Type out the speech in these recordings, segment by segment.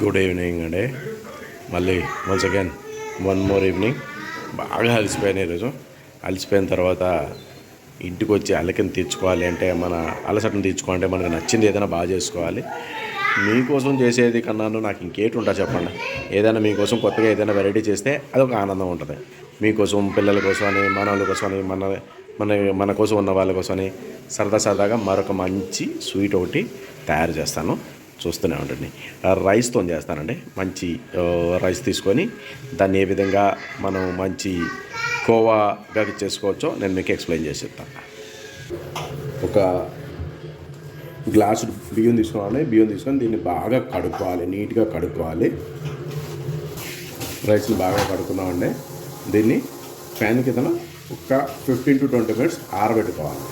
Good evening అండి మళ్ళీ once again one more evening బాగా అలసిపోయాను ఈరోజు. అలసిపోయిన తర్వాత ఇంటికి వచ్చి అలకని తీర్చుకోవాలి అంటే మన అలసటను తీర్చుకోవాలంటే మనకు నచ్చింది ఏదైనా బాగా చేసుకోవాలి. మీకోసం చేసేది కన్నాను నాకు ఇంకేటి ఉంటా చెప్పండి. ఏదైనా మీకోసం కొత్తగా ఏదైనా వెరైటీ చేస్తే అదొక ఆనందం ఉంటుంది. మీకోసం పిల్లల కోసం అని మన వాళ్ళ కోసం అని మన మన మన కోసం ఉన్న వాళ్ళ కోసం అని సరదా సరదాగా మరొక మంచి స్వీట్ ఒకటి తయారు చేస్తాను. చూస్తూనే ఉండండి. రైస్తో చేస్తానండి. మంచి రైస్ తీసుకొని దాన్ని ఏ విధంగా మనం మంచి కోవాగా చేసుకోవచ్చో నేను మీకు ఎక్స్ప్లెయిన్ చేసి ఇస్తాను ఒక గ్లాసు బియ్యం తీసుకోవాలి బియ్యం తీసుకొని దీన్ని బాగా కడుక్కోవాలి. నీట్గా కడుక్కోవాలి. రైస్ని బాగా కడుక్కున్నామండి. దీన్ని ఫ్యాన్ కింద ఒక ఫిఫ్టీన్ టు ట్వంటీ మినిట్స్ ఆరబెట్టుకోవాలి.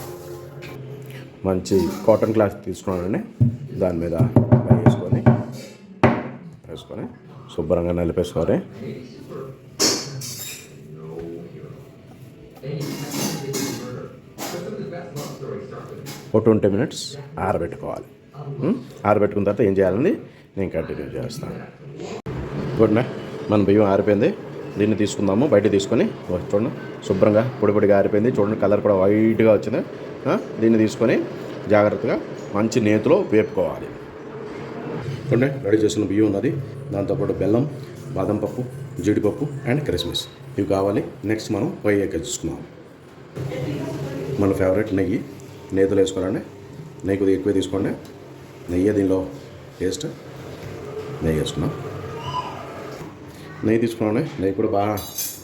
మంచి కాటన్ క్లాత్ తీసుకున్నానండి. దాని మీద వేసుకొని వేసుకొని శుభ్రంగా నలిపేసుకోవాలి. ఒక ట్వంటీ మినిట్స్ ఆరబెట్టుకోవాలి. ఆరబెట్టుకున్న తర్వాత ఏం చేయాలండి? నేను కంటిన్యూ చేస్తాను చూడండి మన బియ్యం ఆరిపోయింది. దీన్ని తీసుకుందాము. బయట తీసుకొని చూడండి. శుభ్రంగా పొడి పొడిగా ఆరిపోయింది. చూడండి కలర్ కూడా వైట్గా వచ్చింది. దీన్ని తీసుకొని జాగ్రత్తగా మంచి నేతిలో వేపుకోవాలి. చూడండి రెడీ చేసిన బియ్యం ఉన్నది. దాంతోపాటు బెల్లం బాదం పప్పు జీడిపప్పు అండ్ క్రిస్మస్ ఇవి కావాలి. నెక్స్ట్ మనం పొయ్యి చూసుకున్నాం మన ఫేవరెట్ నెయ్యి. నేతిలో వేసుకోవాలండి. నెయ్యి కొద్దిగా ఎక్కువ తీసుకోండి. నెయ్యి దీనిలో టేస్ట్ నెయ్యి వేసుకున్నాం నెయ్యి తీసుకున్నాను నెయ్యి కూడా బాగా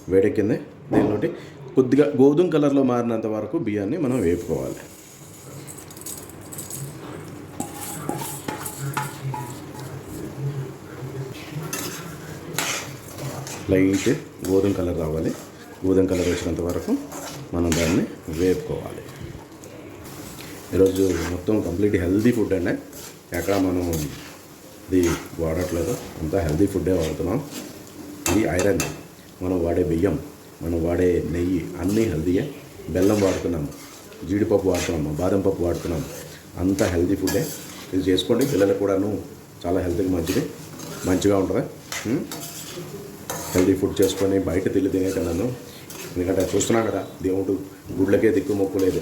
వేడెక్కింది. దీనిలోటి కొద్దిగా గోధుమ కలర్లో మారినంత వరకు బియ్యాన్ని మనం వేపుకోవాలి. లైట్ గోధుమ కలర్ రావాలి. గోధుమ కలర్ వచ్చినంత వరకు మనం దాన్ని వేపుకోవాలి. ఈరోజు మొత్తం కంప్లీట్ హెల్దీ ఫుడ్ అండి. ఎక్కడ మనం ఇది వాడట్లేదు. అంతా హెల్దీ ఫుడ్డే వాడుతున్నాం. ఇది ఐరన్. మనం వాడే బియ్యం మనం వాడే నెయ్యి అన్నీ హెల్దీయే బెల్లం వాడుతున్నాము జీడిపప్పు వాడుతున్నాము బాదం పప్పు వాడుతున్నాము అంతా హెల్దీ ఫుడ్డే. ఇది చేసుకోండి. పిల్లలకు కూడాను చాలా హెల్త్కి మంచిది. మంచిగా ఉంటుంది. హెల్దీ ఫుడ్ చేసుకొని బయట తిల్లి తినే ఎందుకంటే చూస్తున్నాం కదా దేవుడు గుడ్లకే దిక్కు మొక్కు లేదు.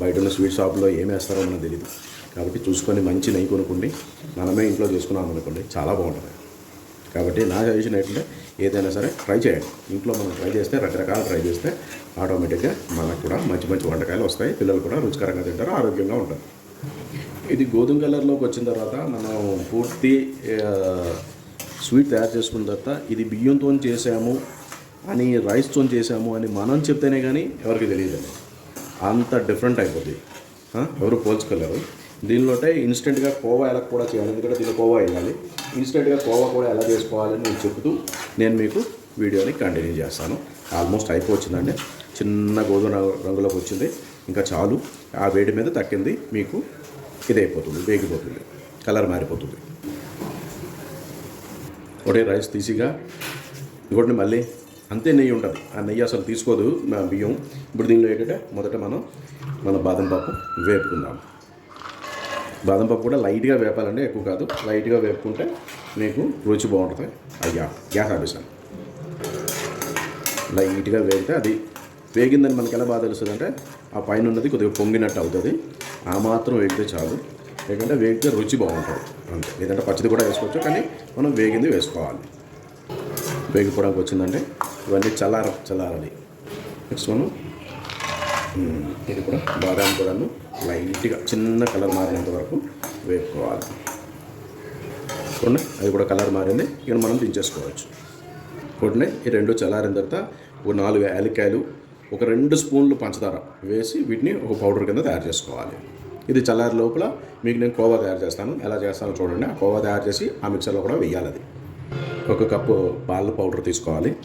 బయట ఉన్న స్వీట్ షాప్లో ఏమి వేస్తారో మనకు తెలియదు కాబట్టి చూసుకొని మంచి నెయ్యి కొనుక్కోండి. మనమే ఇంట్లో చేసుకున్నాం అనుకోండి చాలా బాగుంటుంది. కాబట్టి నా సజెషన్ ఏంటంటే ఏదైనా సరే ట్రై చేయండి. ఇంట్లో మనం ట్రై చేస్తే రకరకాలు ట్రై చేస్తే ఆటోమేటిక్గా మనకు కూడా మంచి మంచి వంటకాయలు వస్తాయి. పిల్లలు కూడా రుచికరంగా తింటారు ఆరోగ్యంగా ఉంటారు. ఇది గోధుమ కలర్లోకి వచ్చిన తర్వాత మనం పూర్తి స్వీట్ తయారు చేసుకున్న తర్వాత ఇది బియ్యంతో చేసాము అని రైస్తో చేసాము అని మనం చెప్తేనే కానీ ఎవరికి తెలియదండి. అంత డిఫరెంట్ అయిపోద్ది. ఎవరు పోల్చుకోలేరు. దీనిలోటే ఇన్స్టెంట్గా కోవా ఎలా కూడా చేయాలి ఎందుకంటే దీనిలో కోవా వేయాలి. ఇన్స్టెంట్గా కోవా కూడా ఎలా చేసుకోవాలని నేను చెబుతూ నేను మీకు వీడియోని కంటిన్యూ చేస్తాను. ఆల్మోస్ట్ అయిపోవచ్చిందండి. చిన్న గోధుమ రంగులోకి వచ్చింది. ఇంకా చాలు. ఆ వేడి మీద తక్కింది. మీకు ఇదైపోతుంది వేగిపోతుంది. కలర్ మారిపోతుంది. ఒకటే రైస్ తీసిగా. ఇంకోటి మళ్ళీ అంతే నెయ్యి ఉంటుంది. ఆ నెయ్యి అసలు తీసుకోదు మా బియ్యం. ఇప్పుడు దీనిలో ఏంటంటే మొదట మనం మన బాదం పప్పు వేపుకుందాం. బాదం పప్పు కూడా లైట్గా వేపాలండి ఎక్కువ కాదు. లైట్గా వేపుకుంటే మీకు రుచి బాగుంటుంది. అయ్యా గ్యాస్ ఆపేసాను లైట్గా వేగితే అది వేగిందని మనకి ఎలా బాగా తెలుస్తుంది అంటే ఆ పైన ఉన్నది కొద్దిగా పొంగినట్టు అవుతుంది. ఆ మాత్రం వేగితే చాలు. లేకుంటే వేగితే రుచి బాగుంటుంది. అంతే. లేదంటే పచ్చిది కూడా వేసుకోవచ్చు కానీ మనం వేగింది వేసుకోవాలి. వేగిపోవడానికి వచ్చిందంటే ఇవన్నీ చల్లార చల్లారాలి. నెక్స్ట్ మనం ఇది కూడా బాదాం కూడాను లైట్గా చిన్న కలర్ మారినంత వరకు వేపుకోవాలి. చూడండి అది కూడా కలర్ మారింది. ఇక మనం దించేసుకోవచ్చు. చూడండి ఈ రెండు చల్లారిన తర్వాత ఒక నాలుగు యాలక్కాయలు ఒక రెండు స్పూన్లు పంచదార వేసి వీటిని ఒక పౌడర్ కింద తయారు చేసుకోవాలి. ఇది చల్లారి లోపల మీకు నేను కోవా తయారు చేస్తాను. ఎలా చేస్తానో చూడండి. ఆ కోవా తయారు చేసి ఆ మిక్సర్లో కూడా వేయాలి అది. ఒక కప్పు పాల పౌడర్ తీసుకోవాలి.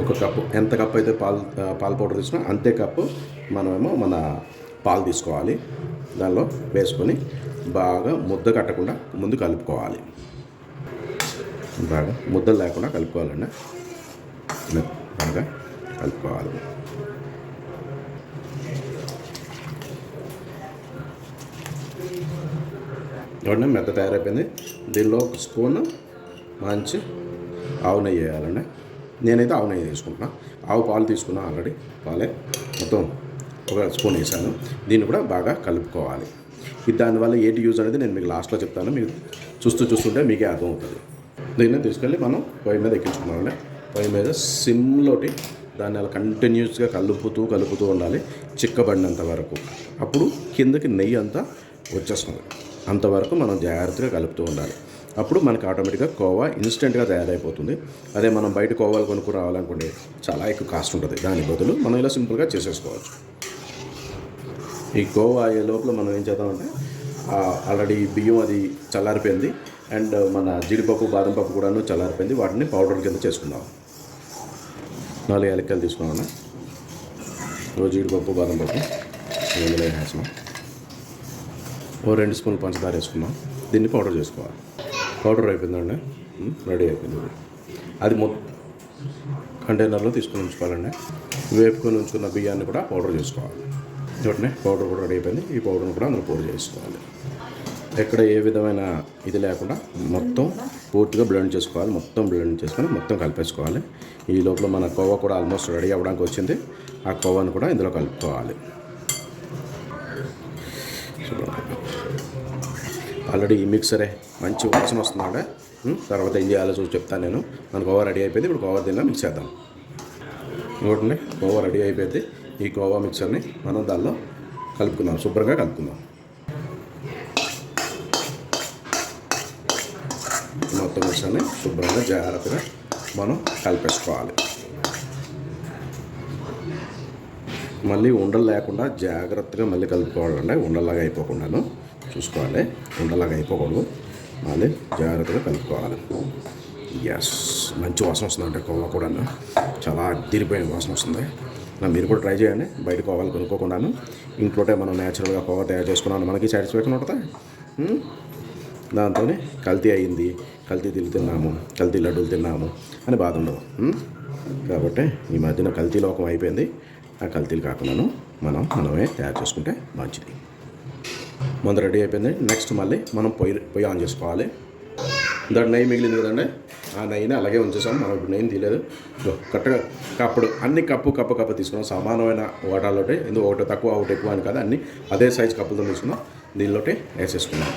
ఒక కప్పు ఎంత కప్పు అయితే పాలు పాల పౌడర్ తీసుకున్నా అంతే కప్పు మనమేమో మన పాలు తీసుకోవాలి. దానిలో వేసుకొని బాగా ముద్ద కట్టకుండా ముందు కలుపుకోవాలి. బాగా ముద్దలు లేకుండా కలుపుకోవాలండి బాగా కలుపుకోవాలి. చూడండి మెత్త తయారైపోయింది. దీనిలో ఒక స్పూన్ మంచి ఆవు నెయ్యి వేయాలండి. నేనైతే ఆవు నెయ్యి తీసుకుంటున్నా. ఆవు పాలు తీసుకున్నా ఆల్రెడీ పాలే. మొత్తం ఒక స్పూన్ వేసాను. దీన్ని కూడా బాగా కలుపుకోవాలి. ఇది దానివల్ల ఏంటి యూజ్ అనేది నేను మీకు లాస్ట్లో చెప్తాను. మీరు చూస్తూ చూస్తుంటే మీకే అర్థమవుతుంది. దీన్ని తీసుకెళ్ళి మనం పొయ్యి మీద ఎక్కించుకున్నామండి పొయ్యి మీద సిమ్లోటి దాన్ని అలా కంటిన్యూస్గా కలుపుతూ కలుపుతూ ఉండాలి. చిక్కబడినంత వరకు. అప్పుడు కిందకి నెయ్యి అంతా వచ్చేస్తుంది. అంతవరకు మనం జాగ్రత్తగా కలుపుతూ ఉండాలి. అప్పుడు మనకి ఆటోమేటిక్గా కోవా ఇన్స్టెంట్గా తయారైపోతుంది. అదే మనం బయట కోవాలు కొనుక్కు రావాలనుకుంటే చాలా ఎక్కువ కాస్ట్ ఉంటుంది. దాని బదులు మనం ఇలా సింపుల్గా చేసేసుకోవచ్చు. ఈ కోవా అయ్యే లోపల మనం ఏం చేద్దామంటే ఆల్రెడీ బియ్యం అది చల్లారిపోయింది. అండ్ మన జీడిపప్పు బాదం పప్పు కూడాను చల్లారిపోయింది. వాటిని పౌడర్ కింద చేసుకుందాం. నాలుగు యాలక్కాయలు తీసుకున్నాను జీడిపప్పు బాదం పప్పు. ఇందులో వేసేసాం ఓ రెండు స్పూన్లు పంచదార వేసుకున్నాం దీన్ని పౌడర్ చేసుకోవాలి. పౌడర్ అయిపోయిందండి. రెడీ అయిపోయింది. అది మొత్తం కంటైనర్లో తీసుకొని ఉంచుకోవాలండి. వేపుకొని ఉంచుకున్న బియ్యాన్ని కూడా పౌడర్ చేసుకోవాలి. చూడండి పౌడర్ కూడా రెడీ అయిపోయింది. ఈ పౌడర్ని కూడా అందులో పౌడర్ చేసుకోవాలి. ఎక్కడ ఏ విధమైన ఇది లేకుండా మొత్తం పూర్తిగా బ్లెండ్ చేసుకోవాలి. మొత్తం బ్లెండ్ చేసుకొని మొత్తం కలిపేసుకోవాలి. ఈ లోపల మన కోవా కూడా ఆల్మోస్ట్ రెడీ అవ్వడానికి వచ్చింది. ఆ కోవాని కూడా ఇందులో కలుపుకోవాలి. ఆల్రెడీ ఈ మిక్సరే. మంచి వాసన వస్తున్నాడే తర్వాత ఏం చేయాలో చూసి చెప్తాను నేను. మన గోవా రెడీ అయిపోయింది. ఇప్పుడు కోవా దీనిలో మిక్స్ చేద్దాం. ఇంకోటి కోవా రెడీ అయిపోయింది. ఈ కోవా మిక్సర్ని మనం దానిలో కలుపుకుందాం. శుభ్రంగా కలుపుకుందాం. మొత్తం మిక్సర్ని శుభ్రంగా జాగ్రత్తగా మనం కలిపేసుకోవాలి. మళ్ళీ ఉండలు లేకుండా జాగ్రత్తగా మళ్ళీ కలుపుకోవాలండి. ఉండలాగా అయిపోకుండాను. చూసుకోవాలి. ఉండలాగా అయిపోకూడదు. మళ్ళీ జాగ్రత్తగా కలుపుకోవాలి. ఎస్ మంచి వాసన వస్తుందండి కోవా కూడా చాలా అద్దరిపోయిన వాసన వస్తుంది. నా మీరు కూడా ట్రై చేయండి. బయట కోవాలి కొనుక్కోకుండాను. ఇంట్లోటే మనం న్యాచురల్గా కోవా తయారు చేసుకున్నాను. మనకి సాటిస్ఫాక్షన్ ఉంటుంది? దాంతోనే దాంతో కల్తీ అయింది. కల్తీ తిల్లు తిన్నాము. కల్తీ లడ్డూలు తిన్నాము. అని బాధ ఉండదు. కాబట్టి ఈ మధ్యన కల్తీ లోకం అయిపోయింది. ఆ కల్తీలు కాకుండాను మనం మనమే తయారు చేసుకుంటే మంచిది. ముందు రెడీ అయిపోయింది. నెక్స్ట్ మళ్ళీ మనం పొయ్యి పొయ్యి ఆన్ చేసుకోవాలి. దాని నెయ్యి మిగిలింది కదండి. ఆ నెయ్యిని అలాగే ఉంచేసాం. మనం ఇప్పుడు నెయ్యి తీయలేదు. కరెక్ట్గా కప్పుడు అన్ని కప్పు కప్పు కప్పు తీసుకున్నాం. సమానమైన వాటాలోటి ఎందుకు ఒకటి తక్కువ ఒకటి ఎక్కువ అని కాదు. అన్ని అదే సైజ్ కప్పులతో తీసుకున్నాం. దీనిలోటి వేసేసుకున్నాం.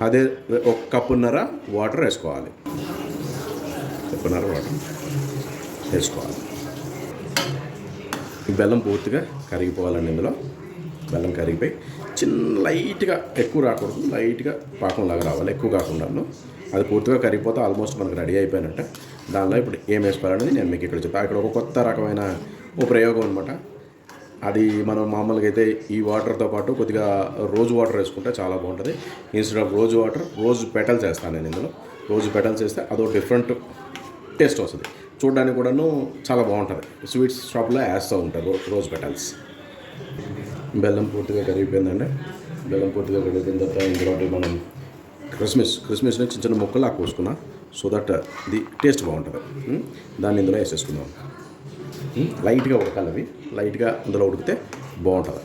అదే ఒక కప్పున్నర వాటర్ వేసుకోవాలి. కప్పున్నర వాటర్ వేసుకోవాలి ఈ బెల్లం పూర్తిగా కరిగిపోవాలండి ఇందులో. బెల్లం కరిగిపోయి చిన్న లైట్గా ఎక్కువ రాకూడదు. లైట్గా పాకంలాగా రావాలి. ఎక్కువ కాకుండాను అది పూర్తిగా కరిగిపోతే ఆల్మోస్ట్ మనకు రెడీ అయిపోయినట్ట. దానిలో ఇప్పుడు ఏం వేసుకోవాలనేది నేను మీకు ఇక్కడ చెప్తాను ఇక్కడ ఒక కొత్త రకమైన ఓ ప్రయోగం అనమాట అది మనం మామూలుగా అయితే ఈ వాటర్తో పాటు కొద్దిగా రోజు వాటర్ వేసుకుంటే చాలా బాగుంటుంది. Instead of rose water rose petals వేస్తాను నేను ఇందులో. రోజు పెటల్స్ వేస్తే అదో డిఫరెంట్ టేస్ట్ వస్తుంది. చూడడానికి కూడాను చాలా బాగుంటుంది. స్వీట్స్ షాప్లో వేస్తూ ఉంటారు రోజ్ పెటల్స్ బెల్లం పూర్తిగా కరిగిపోయిందండి. బెల్లం పూర్తిగా కరిగిపోయిన తర్వాత ఇందులో మనం క్రిస్మస్ క్రిస్మస్ని చిన్న చిన్న ముక్కలు ఆ కోసుకున్నా సో దట్ ది టేస్ట్ బాగుంటుంది. దాన్ని ఇందులో వేసేసుకుందాం. లైట్గా ఉడకాలి అవి. లైట్గా అందులో ఉడికితే బాగుంటుంది.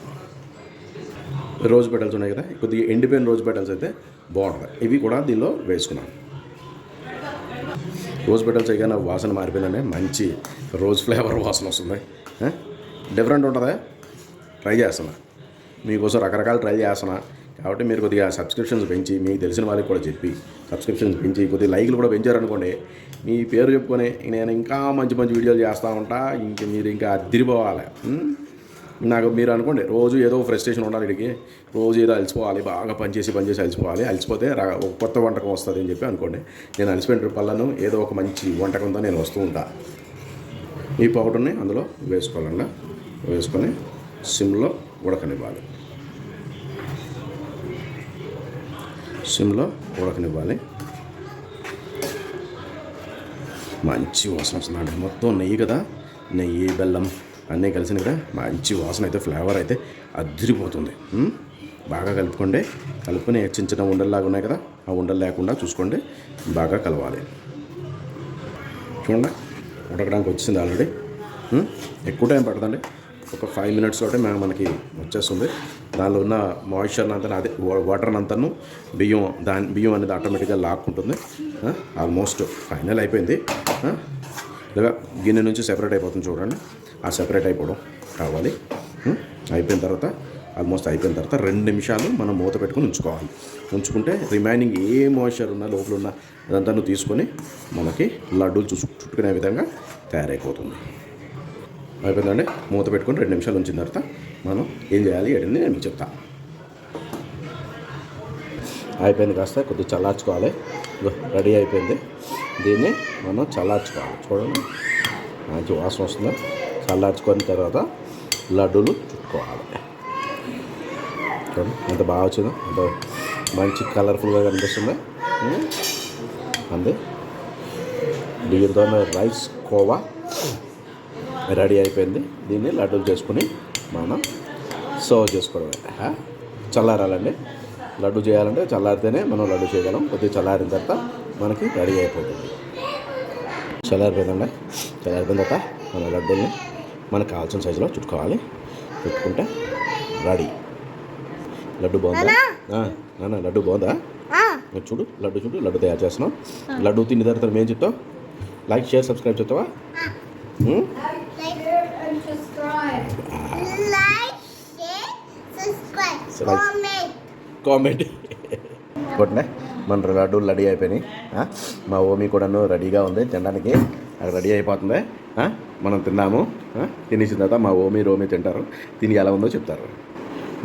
రోజ్ పెటల్స్ ఉన్నాయి కదా కొద్దిగా ఎండిపోయిన రోజ్ పెటల్స్ అయితే బాగుంటుంది. ఇవి కూడా దీనిలో వేసుకున్నాం. రోజ్ పెటల్స్ అయినా వాసన మారిపోయిందండి మంచి రోజ్ ఫ్లేవర్ వాసన వస్తుంది. డిఫరెంట్ ఉంటుందా? ట్రై చేస్తున్నా. మీకోసం రకరకాలు ట్రై చేస్తున్నా. కాబట్టి మీరు కొద్దిగా సబ్స్క్రిప్షన్స్ పెంచి మీకు తెలిసిన వాళ్ళకి కూడా చెప్పి సబ్స్క్రిప్షన్స్ పెంచి కొద్దిగా లైక్లు కూడా పెంచారనుకోండి మీ పేరు చెప్పుకొని నేను ఇంకా మంచి మంచి వీడియోలు చేస్తూ ఉంటా. ఇంక మీరు ఇంకా అదిరిపోవాలి నాకు మీరు అనుకోండి రోజు ఏదో ఫ్రస్ట్రేషన్ ఉండాలి ఇడికి రోజు ఏదో అలసిపోవాలి బాగా పనిచేసి పనిచేసి అలసిపోవాలి. అలసిపోతే ఒక కొత్త వంటకం వస్తుంది అని చెప్పి అనుకోండి. నేను అలసిపోయిన పళ్ళను ఏదో ఒక మంచి వంటకంతో నేను వస్తూ ఉంటా. ఈ పౌడర్ని అందులో వేసుకోవాలన్నా వేసుకొని సిమ్లో ఉడకనివ్వాలి. సిమ్లో ఉడకనివ్వాలి. మంచి వాసన వస్తుందండి మొత్తం నెయ్యి కదా నెయ్యి బెల్లం అన్నీ కలిసిన కదా మంచి వాసన అయితే ఫ్లేవర్ అయితే అదిరిపోతుంది. బాగా కలుపుకోండి. కలుపుకొని చిన్న చిన్న ఉండల్లాగా ఉన్నాయి కదా ఆ ఉండలు లేకుండా చూసుకోండి. బాగా కలవాలి. చూడండి ఉడకడానికి వచ్చింది ఆల్రెడీ ఎక్కువ టైం పడుతుంది ఒక ఫైవ్ మినిట్స్ తోటే మేము మనకి వచ్చేస్తుంది. దానిలో ఉన్న మాయిశ్చర్ అంతా అదే వాటర్ అంతాను బియ్యం దాని బియ్యం అనేది ఆటోమేటిక్గా లాక్కుంటుంది. ఆల్మోస్ట్ ఫైనల్ అయిపోయింది. ఆ, ఇలాగా గిన్నె నుంచి సెపరేట్ అయిపోతుంది చూడండి. ఆ సెపరేట్ అయిపోవడం కావాలి అయిపోయిన తర్వాత ఆల్మోస్ట్ అయిపోయిన తర్వాత రెండు నిమిషాలు మనం మూత పెట్టుకొని ఉంచుకోవాలి. ఉంచుకుంటే రిమైనింగ్ ఏ మాయిశ్చర్ ఉన్నా లోపల ఉన్న అదంతా తీసుకొని మనకి లడ్డూలు చూసు చుట్టుకునే విధంగా తయారైపోతుంది. అయిపోయిందండి? మూత పెట్టుకొని రెండు నిమిషాలు ఉంచిన తర్వాత మనం ఏం చేయాలి? ఏంటని నేను చెప్తా. అయిపోయింది కాస్త కొద్దిగా చల్లార్చుకోవాలి. రెడీ అయిపోయింది. దీన్ని మనం చల్లార్చుకోవాలి. చూడండి. మంచి వాసన వస్తుంది? చల్లార్చుకొని తర్వాత లడ్డూలు చుట్టుకోవాలి. ఎంత బాగా వచ్చిందో? ఎంత మంచి కలర్ఫుల్గా కనిపిస్తుంది. ఉం? అంతే. దీంతో రైస్ కోవా రెడీ అయిపోయింది. దీన్ని లడ్డూలు చేసుకుని మనం సర్వ్ చేసుకోవడమే. చల్లారాలండి. లడ్డు చేయాలంటే చల్లారితేనే మనం లడ్డు చేయగలం. కొద్దిగా చల్లారిన తర్వాత మనకి రెడీ అయిపోతుంది. చల్లారిపోయిందండి. చల్లారిపోయిన తర్వాత మన లడ్డూల్ని మనకు కావాల్సిన సైజులో చుట్టుకోవాలి. చుట్టుకుంటే రెడీ. లడ్డు బాగుందా? నాన్న లడ్డు బాగుందా? చూడు లడ్డు చూడు లడ్డు తయారు చేస్తున్నావు లడ్డు తిన్న తర్వాత మేము చెప్తావు? లైక్ షేర్ సబ్స్క్రైబ్ చెప్తావా. కామెంట్. కొట్టినా మన లడ్డూలు రెడీ అయిపోయినాయి? మా ఓమి కూడాను రెడీగా ఉంది తినడానికి. అది రెడీ అయిపోతుంది? మనం తిన్నాము? తినేసిన తర్వాత మా ఓమి రోమి తింటారు. తిని ఎలా ఉందో చెప్తారు.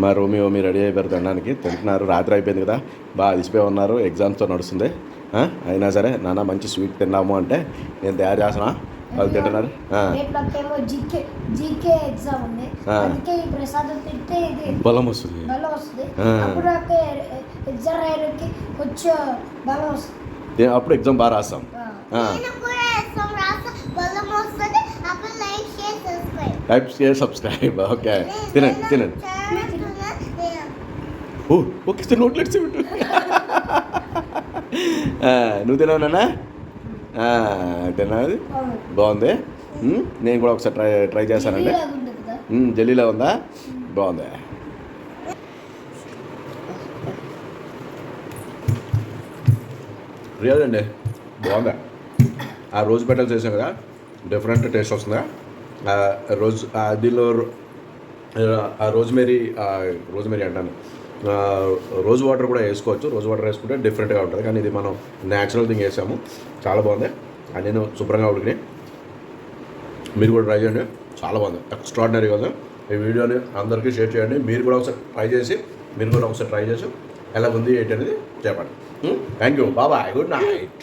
మా రోమి ఓమి రెడీ అయిపోయారు తినడానికి. తింటున్నారు. రాత్రి అయిపోయింది కదా. బాగా అలిసిపోయి ఉన్నారు. ఎగ్జామ్స్తో నడుస్తుంది? అయినా సరే నాన్న మంచి స్వీట్ తిన్నాము అంటే నేను తయారు చేస్తున్నా. వాళ్ళు తింటున్నారు. ఆ. రేపు నాకేమో GK GK exam like share subscribe okay తినండి తినండి ఓ ఓకే నోట్లెట్స్ నువ్వు తిన్నావు నాన్న తిన్నది బాగుంది? నేను కూడా ఒకసారి ట్రై ట్రై చేశానండి జల్లీలో ఉందా? బాగుంది. రియల్ అండి. బాగుందా? ఆ రోజు పెట్టలు చేసాం కదా. డిఫరెంట్ టేస్ట్ వస్తుందా? రోజు దీనిలో ఆ రోజ్మెరీ రోజ్మెరీ అంటాను. రోజు రోజ్ వాటర్ కూడా వేసుకోవచ్చు. రోజ్ వాటర్ వేసుకుంటే డిఫరెంట్గా ఉంటుంది. కానీ ఇది మనం న్యాచురల్ థింగ్ వేసాము. చాలా బాగుంది. అది నేను శుభ్రంగా ఉడికినాయి. మీరు కూడా ట్రై చేయండి. చాలా బాగుంది. ఎక్స్ట్రాడినరీగా ఉంది. ఈ వీడియోని అందరికీ షేర్ చేయండి. మీరు కూడా ఒకసారి ట్రై చేసి మీరు కూడా ఒకసారి ట్రై చేసి ఎలా ఉంది ఏంటి అనేది చెప్పండి. థ్యాంక్ యూ బాబాయ్ గుడ్ నైట్